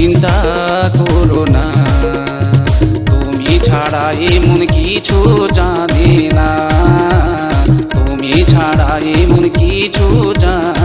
চিন্তা করো না। তুমি ছাড়া এমন কিছু জানে না। তুমি ছাড়া এমন কিছু জানে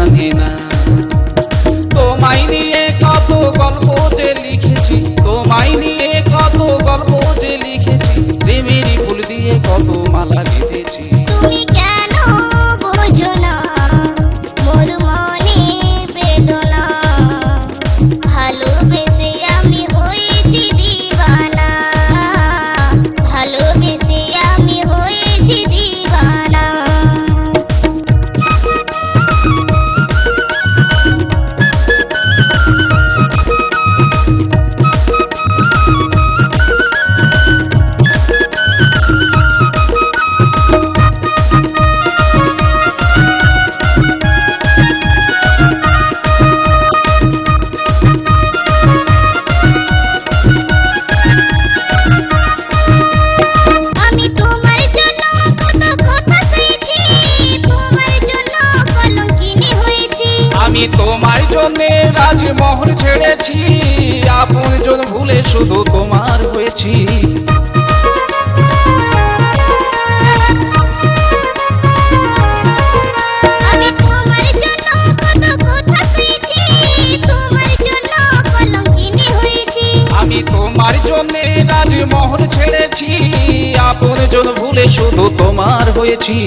জন্য কলঙ্কিনী হয়েছি। আমি তোমার জন্য রাজমহল ছেড়েছি আপন জন ভুলে শুধু তোমার হয়েছি।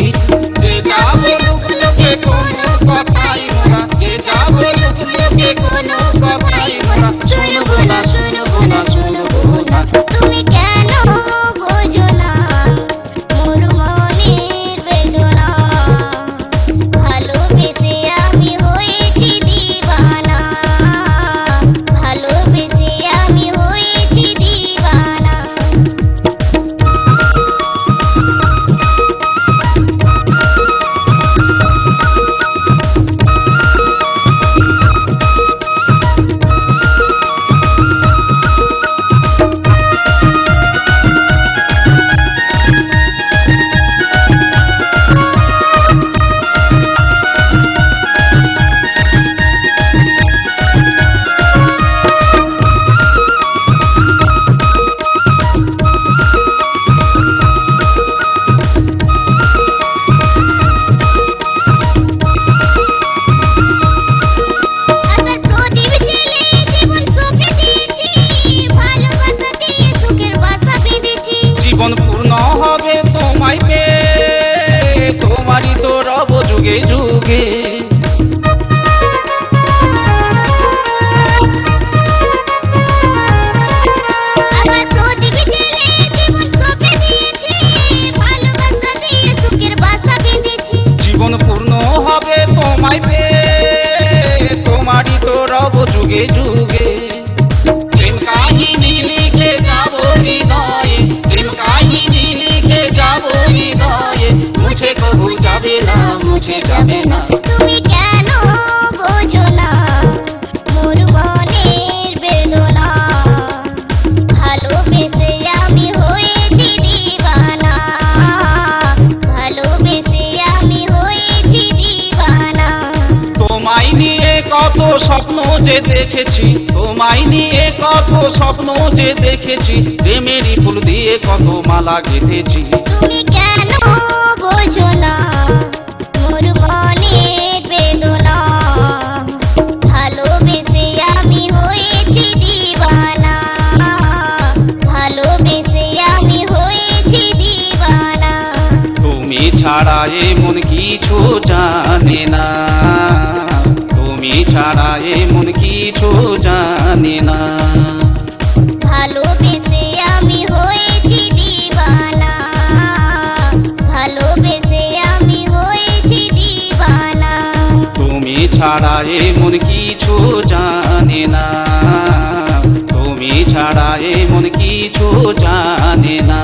রব যুগে যুগে। প্রেম কাহিনী লিখে যাব হৃদয়ে, প্রেম কাহিনী লিখে যাব হৃদয়ে। মুছে কবু যাবে না, মুছে যাবে না। যে দেখেছি তোমায় নিয়ে কত স্বপ্ন যে দেখেছি প্রেমেরই ফুল দিয়ে কত মালা গেঁথেছি। তুমি কেন বোঝো না? মোর মনের বেদনা। ভালোবেসে আমি হয়েছি দিবানা। ভালোবেসে আমি হয়েছি দিবানা। তুমি ছাড়া এমন কিছু জানে না। তুমি ছাড়া এমন কিছু জানে না। ভালোবেসে আমি হয়েছি দিবানা। ভালোবেসে আমি হয়েছি দিবানা। তুমি ছাড়া এমন কিছু জানে না। তুমি ছাড়া এমন কিছু জানে না।